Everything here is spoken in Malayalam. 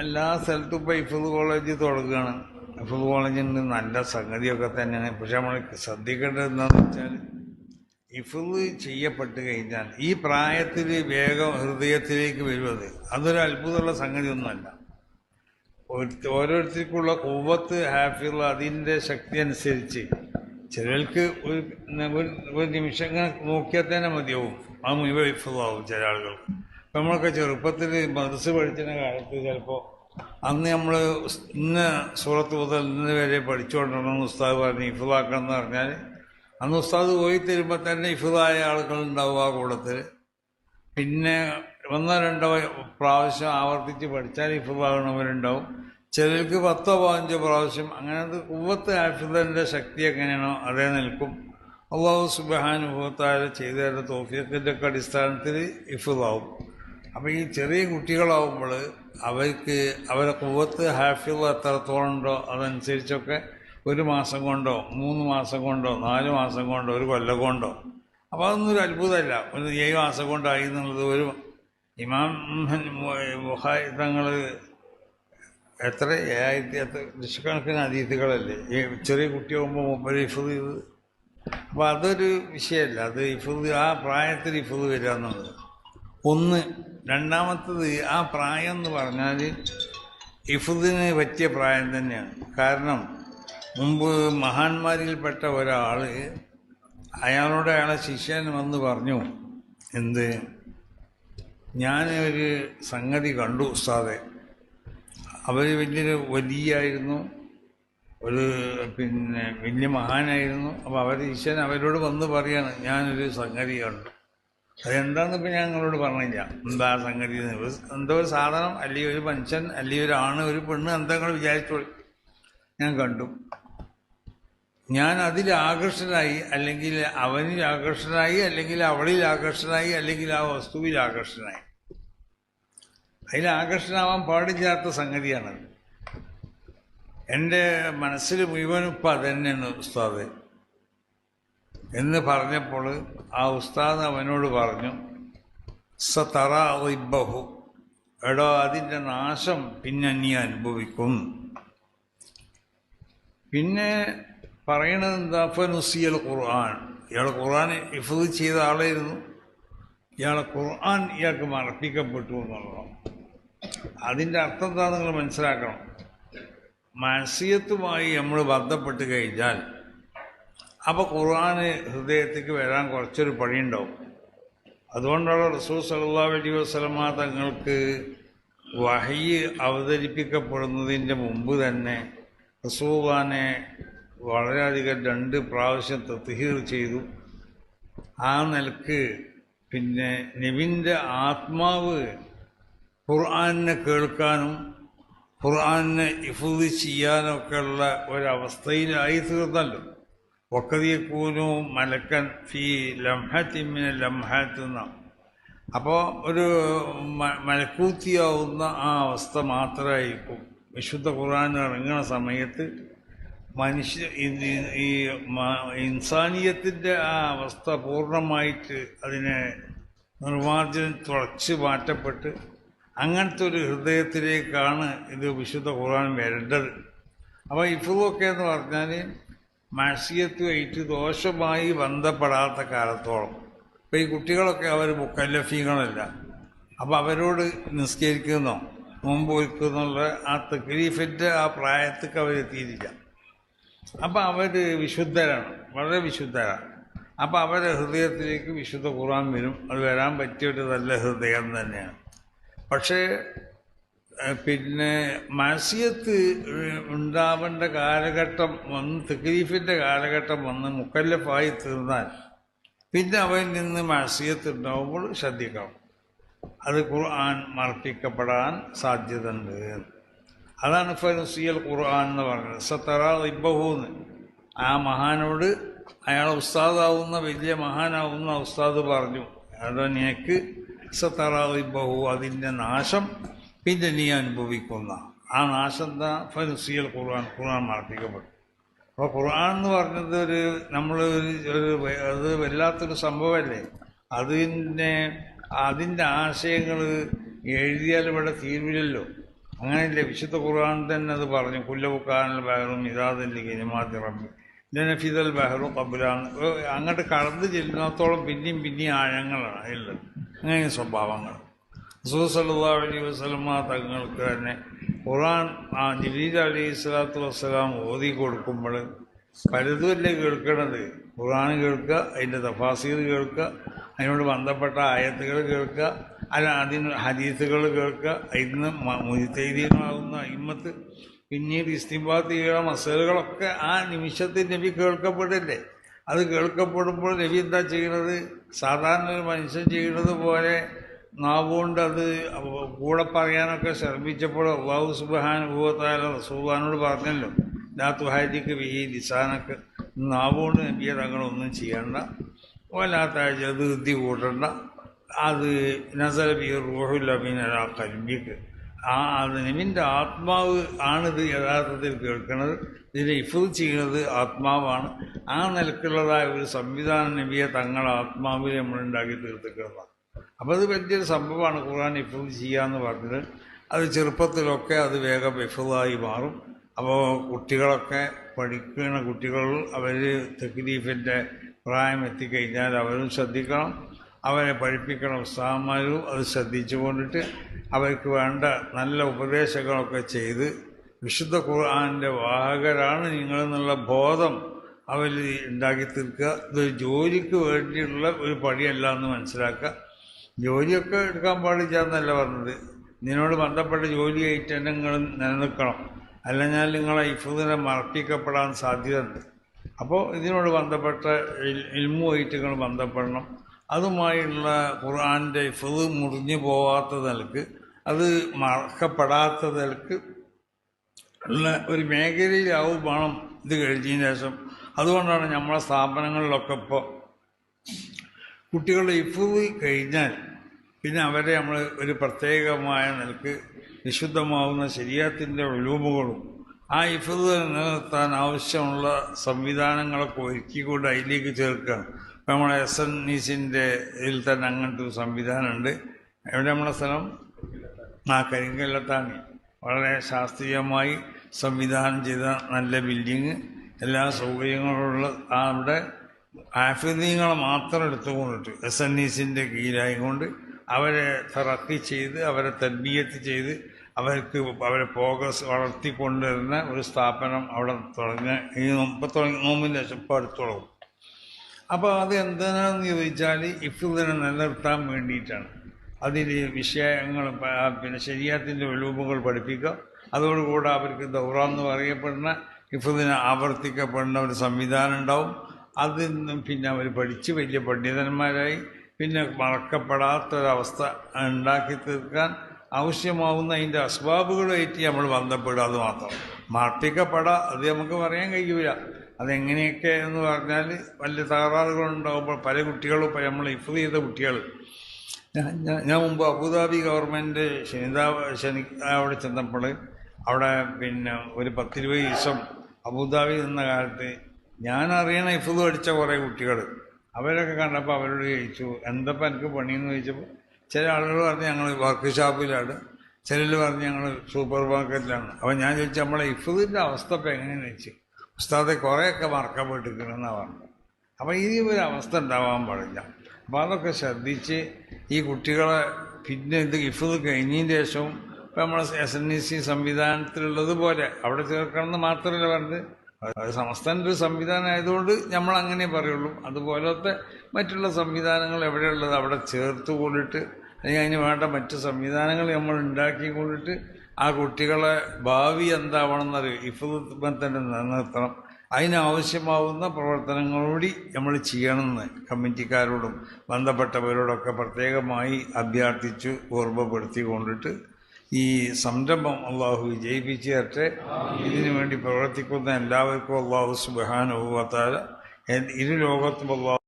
എല്ലാ സ്ഥലത്തും ഇപ്പോൾ ഇഫുദ് കോളേജ് തുടങ്ങുകയാണ്. ഇഫുദ് കോളേജിന് നല്ല സംഗതിയൊക്കെ തന്നെയാണ്. പക്ഷെ നമ്മൾ ശ്രദ്ധിക്കേണ്ടത് എന്താണെന്ന് വെച്ചാൽ ഇഫുദ് ചെയ്യപ്പെട്ട് കഴിഞ്ഞാൽ ഈ പ്രായത്തിൽ വേഗം ഹൃദയത്തിലേക്ക് വരുന്നത് അതൊരു അത്ഭുതമുള്ള സംഗതിയൊന്നുമല്ല. ഓരോരുത്തർക്കുള്ള കൂവത്ത് ഹാഫിള്ള അതിന്റെ ശക്തി അനുസരിച്ച് ചിലർക്ക് ഒരു ഒരു- നിമിഷം നോക്കിയാൽ തന്നെ മതിയാവും. ആ മുഴുവൻ ഇഫുള്ളാവും ചില ആളുകൾക്ക്. നമ്മളൊക്കെ ചെറുപ്പത്തിൽ മദ്രസ് പഠിച്ചിരുന്ന കാലത്ത് ചിലപ്പോൾ അന്ന് നമ്മൾ ഇന്ന് സൂറത്ത് മുതൽ ഇന്ന് വരെ പഠിച്ചുകൊണ്ടിരുന്ന ഉസ്താദ് പറഞ്ഞ് ഇഫുദാക്കണം എന്ന് പറഞ്ഞാൽ അന്ന് ഉസ്താദ് പോയി തരുമ്പോൾ തന്നെ ഇഫുദായ ആളുകളുണ്ടാവും ആ കൂട്ടത്തിൽ പിന്നെ ഒന്നോ രണ്ടോ പ്രാവശ്യം ആവർത്തിച്ച് പഠിച്ചാൽ ഇഫുദാകണവരുണ്ടാവും ചിലർക്ക് പത്തോ പതിനഞ്ചോ പ്രാവശ്യം അങ്ങനത്തെ കുവത്ത് ആഫിദന്റെ ശക്തി എങ്ങനെയാണോ അതേ നിൽക്കും. അള്ളാഹു സുബാനുഭവത്തായ ചെയ്തതിന്റെ തോഫിയത്തിന്റെ ഒക്കെ അടിസ്ഥാനത്തിൽ ഹിഫുള്ളാവും അപ്പോൾ ഈ ചെറിയ കുട്ടികളാവുമ്പോൾ അവർക്ക് അവരെ കുവത്ത് ഹാഫിൾ എത്രത്തോളം ഉണ്ടോ അതനുസരിച്ചൊക്കെ ഒരു മാസം കൊണ്ടോ മൂന്ന് മാസം കൊണ്ടോ നാല് മാസം കൊണ്ടോ ഒരു കൊല്ലം കൊണ്ടോ. അപ്പോൾ അതൊന്നും ഒരു അത്ഭുതമല്ല. ഒരു ഏഴ് മാസം കൊണ്ടായി എന്നുള്ളത് ഒരു ഇമാം തങ്ങൾ എത്ര ഏഴായിരത്തി എത്ര ലക്ഷക്കണക്കിന് അതീതികളല്ലേ ഈ ചെറിയ കുട്ടിയാകുമ്പോൾ മുപ്പത് ഇഫുദ് ചെയ്ത് അപ്പോൾ അതൊരു വിഷയമല്ല. അത് ഇഫുദ് ആ പ്രായത്തിൽ ഇഫുദ് വരിക എന്നുള്ളത് ഒന്ന് രണ്ടാമത്തത് ആ പ്രായം എന്ന് പറഞ്ഞാൽ ഇഫുദിന് പറ്റിയ പ്രായം തന്നെയാണ്. കാരണം മുമ്പ് മഹാന്മാരിൽപ്പെട്ട ഒരാൾ അയാളോട് അയാളെ ശിഷ്യൻ വന്ന് പറഞ്ഞു എന്ത്? ഞാൻ ഒരു സംഗതി കണ്ടു ഉസ്താദെ. അവർ വലിയൊരു വലിയായിരുന്നു. ഒരു പിന്നെ വലിയ മഹാനായിരുന്നു. അപ്പോൾ അവർ ഈശ്വരൻ അവരോട് വന്ന് പറയാണ് ഞാനൊരു സംഗതി കണ്ടു. അതെന്താണെന്ന് ഇപ്പം ഞാൻ നിങ്ങളോട് പറഞ്ഞില്ല. എന്താ സംഗതി? എന്തോ ഒരു സാധനം അല്ലെങ്കിൽ ഒരു മനുഷ്യൻ അല്ലെങ്കിൽ ഒരു ആണ് ഒരു പെണ്ണ് എന്താ വിചാരിച്ചോളി. ഞാൻ കണ്ടു. ഞാൻ അതിൽ ആകർഷനായി അല്ലെങ്കിൽ അവനിൽ ആകർഷനായി അല്ലെങ്കിൽ അവളിൽ ആകർഷനായി അല്ലെങ്കിൽ ആ വസ്തുവിൽ ആകർഷനായി അതിൽ ആകർഷനാവാൻ പാടില്ലാത്ത സംഗതിയാണത്. എന്റെ മനസ്സിൽ മുഴുവനും ഇപ്പം അതന്നെയാണ് ഉസ്താദ്. എന്ന് പറഞ്ഞപ്പോൾ ആ ഉസ്താദ് അവനോട് പറഞ്ഞു സ തറ ഇബഹു എടോ അതിന്റെ നാശം പിന്നെ നീ അനുഭവിക്കും. പിന്നെ പറയണത് എന്താ? ഫനുസിയൽ ഖുർആൻ. ഇയാൾ ഖുർആൻ ഇഫത് ചെയ്ത ആളായിരുന്നു. ഇയാളെ ഖുർആൻ ഇയാൾക്ക് മറപ്പിക്കപ്പെട്ടു എന്നുള്ളതാണ്. അതിന്റെ അർത്ഥം എന്താ നിങ്ങൾ മനസ്സിലാക്കണം. മാനസികത്തുമായി നമ്മൾ ബന്ധപ്പെട്ട് കഴിഞ്ഞാൽ അപ്പോൾ ഖുർആൻ ഹൃദയത്തേക്ക് വരാൻ കുറച്ചൊരു പണിയുണ്ടാവും. അതുകൊണ്ടാണ് റസൂൽ സല്ലാ അലൈഹി വസ്ലമ തങ്ങൾക്ക് വഹയ്യ് അവതരിപ്പിക്കപ്പെടുന്നതിന്റെ മുമ്പ് തന്നെ റസൂഖാനെ വളരെയധികം രണ്ട് പ്രാവശ്യം തത്ഹീർ ചെയ്തു. ആ നിലയ്ക്ക് പിന്നെ നബിന്റെ ആത്മാവ് ഖുർആാനിനെ കേൾക്കാനും ഖുർആാനിനെ ഇഫുദ് ചെയ്യാനൊക്കെയുള്ള ഒരവസ്ഥയിലായി തീർന്നല്ലോ. ഒക്കതിയക്കൂനു മലക്കൻ ഫീ ലംഹത്തിമിന ലംഹത്തുന്ന അപ്പോൾ ഒരു മലക്കൂത്തിയാവുന്ന ആ അവസ്ഥ മാത്രമായിരിക്കും. വിശുദ്ധ ഖുർആൻ ഇറങ്ങുന്ന സമയത്ത് മനുഷ്യ ഈ ഇൻസാനിയത്തിന്റെ ആ അവസ്ഥ പൂർണമായിട്ട് അതിനെ നിർമാർജനം തുളച്ച് മാറ്റപ്പെട്ട് അങ്ങനത്തെ ഒരു ഹൃദയത്തിലേക്കാണ് ഇത് വിശുദ്ധ ഖുർആൻ വരേണ്ടത്. അപ്പോൾ ഇഫുദൊക്കെ എന്ന് പറഞ്ഞാൽ മാസിയത്തുമായിട്ട് ദോഷമായി ബന്ധപ്പെടാത്ത കാലത്തോളം. ഇപ്പം ഈ കുട്ടികളൊക്കെ അവർ മുക്കല്ലഫീകളല്ല അപ്പം അവരോട് നിസ്കരിക്കുന്നോ. മുമ്പ് ഒരുക്കുന്നുള്ള ആ തക്ലീഫിന്റെ ആ പ്രായത്തേക്ക് അവരെത്തിയിട്ടില്ല അപ്പം അവർ വിശുദ്ധരാണ് വളരെ വിശുദ്ധരാണ്. അപ്പം അവരുടെ ഹൃദയത്തിലേക്ക് വിശുദ്ധ ഖുർആൻ വരും. അത് വരാൻ പറ്റിയൊരു നല്ല ഹൃദയം തന്നെയാണ്. പക്ഷേ പിന്നെ മാസിയത്ത് ഉണ്ടാവേണ്ട കാലഘട്ടം വന്ന് തക്ലീഫിന്റെ കാലഘട്ടം വന്ന് മുക്കല്ലഫായി തീർന്നാൽ പിന്നെ അവൻ നിന്ന് മാസിയത്ത് ഉണ്ടാവുമ്പോൾ ശ്രദ്ധിക്കണം. അത് ഖുർആൻ മർപ്പിക്കപ്പെടാൻ സാധ്യതയുണ്ട്. അതാണ് ഫനുസിയൽ ഖുർആൻ എന്ന് പറയുന്നത്. സത്തറ ഇബഹൂന്ന് ആ മഹാനോട് അയാൾ ഉസ്താദാവുന്ന വലിയ മഹാനാവുന്ന ഉസ്താദ് പറഞ്ഞു അതോ നിനക്ക് സത്തറ ഇബഹു അതിന്റെ നാശം പിന്നെ നീ അനുഭവിക്കുന്ന ആ നാശന്ത എന്താ ഫനുസിയൽ ഖുർആൻ ഖുർആൻ മാർപ്പിക്കപ്പെട്ടു അപ്പോൾ ഖുർആൻ എന്ന് പറഞ്ഞത് ഒരു നമ്മൾ ഒരു അത് വല്ലാത്തൊരു സംഭവമല്ലേ? അതിന്റെ അതിന്റെ ആശയങ്ങൾ എഴുതിയാൽ ഇവിടെ തീരുവില്ലല്ലോ. അങ്ങനെയല്ലേ? വിശുദ്ധ ഖുർആൻ തന്നെ അത് പറഞ്ഞു. കുല്ലവുക്കാനൽ ബഹറും ഇതാദല്ലി കിനിമാതി റബ്ബി. ജനഫിദൽ ബഹറു കബുലാണ് അങ്ങോട്ട് കടന്നു ചെല്ലുന്നത്തോളം പിന്നെയും പിന്നെയും ആഴങ്ങളാണ്. അതിൽ അങ്ങനെ സ്വഭാവങ്ങൾ റസൂസല്ലാ അലൈഹി വസ്ലമ തങ്ങൾക്ക് തന്നെ ഖുറാൻ ആ ജിബീൽ അലി സ്വലാത്തു വസ്സലാം ഓതി കൊടുക്കുമ്പോൾ പലതുമല്ലേ കേൾക്കണത് ഖുറാൻ കേൾക്കുക അതിന്റെ തഫാസീർ കേൾക്കുക അതിനോട് ബന്ധപ്പെട്ട ആയത്തുകൾ കേൾക്കുക അല്ല അതിന് ഹദീസുകൾ കേൾക്കുക ഇന്ന് മുഴുത്തൈതികളാവുന്ന അയിമത്ത് പിന്നീട് ഇസ്തിംബാത്ത് ചെയ്യുക മസലുകളൊക്കെ ആ നിമിഷത്തിൽ നബി കേൾക്കപ്പെടില്ലേ? അത് കേൾക്കപ്പെടുമ്പോൾ നബി എന്താ ചെയ്യുന്നത്? സാധാരണ ഒരു മനുഷ്യൻ ചെയ്യുന്നത് പോലെ നാവുകൊണ്ട് അത് കൂടെ പറയാനൊക്കെ ശ്രമിച്ചപ്പോൾ അള്ളാഹു സുബാൻ ഭൂവത്താല റസൂബാനോട് പറഞ്ഞല്ലോ ലാത്തു ഹാജിക്ക് വിഹി ലിസാനൊക്കെ നാവുകൊണ്ട് നബിയെ തങ്ങളൊന്നും ചെയ്യണ്ട വല്ലാത്താഴ്ച അത് വൃത്തി കൂട്ടണ്ട അത് നസല ബി കരുമ്പിക്ക് ആ അത് നിമിന്റെ ആത്മാവ് ആണിത് യഥാർത്ഥത്തിൽ കേൾക്കുന്നത് ഇതിനെ ഇഫു ചെയ്യുന്നത് ആത്മാവാണ്. ആ നിലക്കുള്ളതായ ഒരു സംവിധാനം നബിയെ തങ്ങൾ ആത്മാവിൽ നമ്മളുണ്ടാക്കി തീർത്തിക്കുന്നതാണ് അപ്പോൾ അത് വലിയൊരു സംഭവമാണ് ഖുർആൻ ഹിഫ്ള് ചെയ്യുക എന്ന് പറഞ്ഞത്. അത് ചെറുപ്പത്തിലൊക്കെ അത് വേഗം ഇഫുതായി മാറും. അപ്പോൾ കുട്ടികളൊക്കെ പഠിക്കുന്ന കുട്ടികൾ അവർ തെക്കിലീഫിന്റെ പ്രായം എത്തിക്കഴിഞ്ഞാൽ അവരും ശ്രദ്ധിക്കണം. അവരെ പഠിപ്പിക്കണം ഉസ്താഹന്മാരും അത് ശ്രദ്ധിച്ചു കൊണ്ടിട്ട് അവർക്ക് വേണ്ട നല്ല ഉപദേശങ്ങളൊക്കെ ചെയ്ത് വിശുദ്ധ ഖുർആാനിന്റെ വാഹകരാണ് നിങ്ങളെന്നുള്ള ബോധം അവർ ഉണ്ടാക്കി തീർക്കുക. ഇതൊരു ജോലിക്ക് വേണ്ടിയുള്ള ഒരു പണിയല്ല എന്ന് മനസ്സിലാക്കുക. ജോലിയൊക്കെ എടുക്കാൻ പാടില്ല എന്നല്ല പറഞ്ഞത്. നിന്നോട് ബന്ധപ്പെട്ട ജോലി നിങ്ങൾ നിലനിൽക്കണം. അല്ലെങ്കിൽ നിങ്ങളെ ഇഫുദിനെ മറപ്പിക്കപ്പെടാൻ സാധ്യതയുണ്ട്. അപ്പോൾ ഇതിനോട് ബന്ധപ്പെട്ട ഇൽമുമായിട്ട് നിങ്ങൾ ബന്ധപ്പെടണം. അതുമായുള്ള ഖുർആാന്റെ ഇഫുദ് മുറിഞ്ഞു പോവാത്ത നിലയ്ക്ക് അത് മറക്കപ്പെടാത്ത നിലയ്ക്ക് ഉള്ള ഒരു മേഖലയിലാവും വേണം ഇത് കഴിഞ്ഞതിന് ശേഷം. അതുകൊണ്ടാണ് നമ്മളെ സ്ഥാപനങ്ങളിലൊക്കെ ഇപ്പോൾ കുട്ടികളുടെ ഇഫ് കഴിഞ്ഞാൽ പിന്നെ അവരെ നമ്മൾ ഒരു പ്രത്യേകമായ നിലയ്ക്ക് വിശുദ്ധമാവുന്ന ശരീരത്തിന്റെ ഒഴിവുകളും ആ ഇഫുദ് നിലനിർത്താൻ ആവശ്യമുള്ള സംവിധാനങ്ങളൊക്കെ ഒരുക്കിക്കൊണ്ട് അതിലേക്ക് ചേർക്കുക. ഇപ്പം നമ്മളെ എസ് എൻ നീസിന്റെ ഇതിൽ തന്നെ അങ്ങനത്തെ ഒരു സംവിധാനമുണ്ട്. എവിടെ നമ്മളെ സ്ഥലം ആ കരിങ്കല്ലത്താണ്. വളരെ ശാസ്ത്രീയമായി സംവിധാനം ചെയ്ത നല്ല ബിൽഡിങ് എല്ലാ സൗകര്യങ്ങളുള്ള ആ അവിടെ ആഫിദീങ്ങളെ മാത്രം എടുത്തുകൊണ്ടിട്ട് എസ് എൻ ഇസിന്റെ കീഴിലായിക്കൊണ്ട് അവരെ തറക്കി ചെയ്ത് അവരെ തദ്ബീയത്ത് ചെയ്ത് അവർക്ക് അവരെ പ്രോഗ്രസ് വളർത്തിക്കൊണ്ടുവരുന്ന ഒരു സ്ഥാപനം അവിടെ തുടങ്ങി ഈ ഇപ്പം തുടങ്ങി നോമ്പിന്റെ ശേഷം ഇപ്പോൾ അടുത്ത് തുടങ്ങും. അപ്പോൾ അത് എന്താണെന്ന് ചോദിച്ചാൽ ഇഫ്തിനെ നിലനിർത്താൻ വേണ്ടിയിട്ടാണ്. അതിൽ വിഷയങ്ങൾ പിന്നെ ശരീരത്തിന്റെ ഒലൂമുകൾ പഠിപ്പിക്കുക. അതോടുകൂടെ അവർക്ക് ദൗറാന്ന് പറയപ്പെടുന്ന ഇഫുദിനെ ആവർത്തിക്കപ്പെടുന്ന ഒരു സംവിധാനം ഉണ്ടാവും. അതിൽ നിന്നും പിന്നെ അവർ പഠിച്ച് വലിയ പണ്ഡിതന്മാരായി. പിന്നെ മറക്കപ്പെടാത്തൊരവസ്ഥ ഉണ്ടാക്കി തീർക്കാൻ ആവശ്യമാവുന്ന അതിന്റെ അസ്ബാബുകളുമായിട്ട് നമ്മൾ ബന്ധപ്പെടുക അത് മാത്രം. മർപ്പിക്കപ്പെടാ അത് നമുക്ക് പറയാൻ കഴിയൂല. അതെങ്ങനെയൊക്കെ എന്ന് പറഞ്ഞാൽ വലിയ തകരാറുകളുണ്ടാകുമ്പോൾ പല കുട്ടികളും ഇപ്പോൾ നമ്മൾ ഇഫ് ചെയ്ത കുട്ടികൾ. ഞാൻ ഞാൻ മുമ്പ് അബുദാബി ഗവൺമെന്റ് ശനിതാ ശനി അവിടെ ചെന്നപ്പോൾ അവിടെ പിന്നെ ഒരു പത്തിരുപത് ദിവസം അബുദാബി നിന്ന കാലത്ത് ഞാൻ അറിയണ ഇഫുദ് പഠിച്ച കുറേ കുട്ടികൾ അവരൊക്കെ കണ്ടപ്പോൾ അവരോട് ചോദിച്ചു എന്തപ്പം എനിക്ക് പണിയെന്ന് ചോദിച്ചപ്പോൾ ചില ആളുകൾ പറഞ്ഞ് ഞങ്ങൾ വർക്ക് ഷോപ്പിലാണ് ചിലർ പറഞ്ഞ് ഞങ്ങൾ സൂപ്പർ മാർക്കറ്റിലാണ്. അപ്പോൾ ഞാൻ ചോദിച്ചു നമ്മളെ ഇഫുദിന്റെ അവസ്ഥ ഇപ്പം എങ്ങനെയാണെന്ന് ചോദിച്ചു? ഉസ്താദെ കുറേയൊക്കെ മറക്കപ്പെട്ടിരിക്കണമെന്നാണ് പറഞ്ഞത്. അപ്പോൾ ഈ ഒരു അവസ്ഥ ഉണ്ടാവാൻ പാടില്ല. അപ്പോൾ അതൊക്കെ ശ്രദ്ധിച്ച് ഈ കുട്ടികളെ പിന്നെ ഇത് ഇഫുദ് കഴിഞ്ഞതിന് ശേഷവും ഇപ്പം നമ്മളെ എസ് എൻ ഇ സി സംവിധാനത്തിലുള്ളതുപോലെ അവിടെ ചേർക്കണമെന്ന് മാത്രമല്ല പറഞ്ഞത്. അത് സംസ്ഥാനത്തെ ഒരു സംവിധാനം ആയതുകൊണ്ട് നമ്മൾ അങ്ങനെ പറയുള്ളൂ. അതുപോലത്തെ മറ്റുള്ള സംവിധാനങ്ങൾ എവിടെയുള്ളത് അവിടെ ചേർത്ത് കൊണ്ടിട്ട് അല്ലെങ്കിൽ അതിന് വേണ്ട മറ്റ് സംവിധാനങ്ങൾ നമ്മൾ ഉണ്ടാക്കി കൊണ്ടിട്ട് ആ കുട്ടികളെ ഭാവി എന്താവണമെന്നറിയും? ഇഫുദ് തന്നെ നിലനിർത്തണം. അതിനാവശ്യമാവുന്ന പ്രവർത്തനങ്ങളോടി നമ്മൾ ചെയ്യണമെന്ന് കമ്മിറ്റിക്കാരോടും ബന്ധപ്പെട്ടവരോടൊക്കെ പ്രത്യേകമായി അഭ്യർത്ഥിച്ചു ഓർമ്മപ്പെടുത്തി കൊണ്ടിട്ട് ഈ സംരംഭം അള്ളാഹു വിജയിപ്പിച്ചു തരട്ടെ ഇതിനു വേണ്ടി പ്രവർത്തിക്കുന്ന എല്ലാവർക്കും അള്ളാഹു സുബാനുഭവത്താൽ ഇരു ലോകത്തും അള്ളാഹു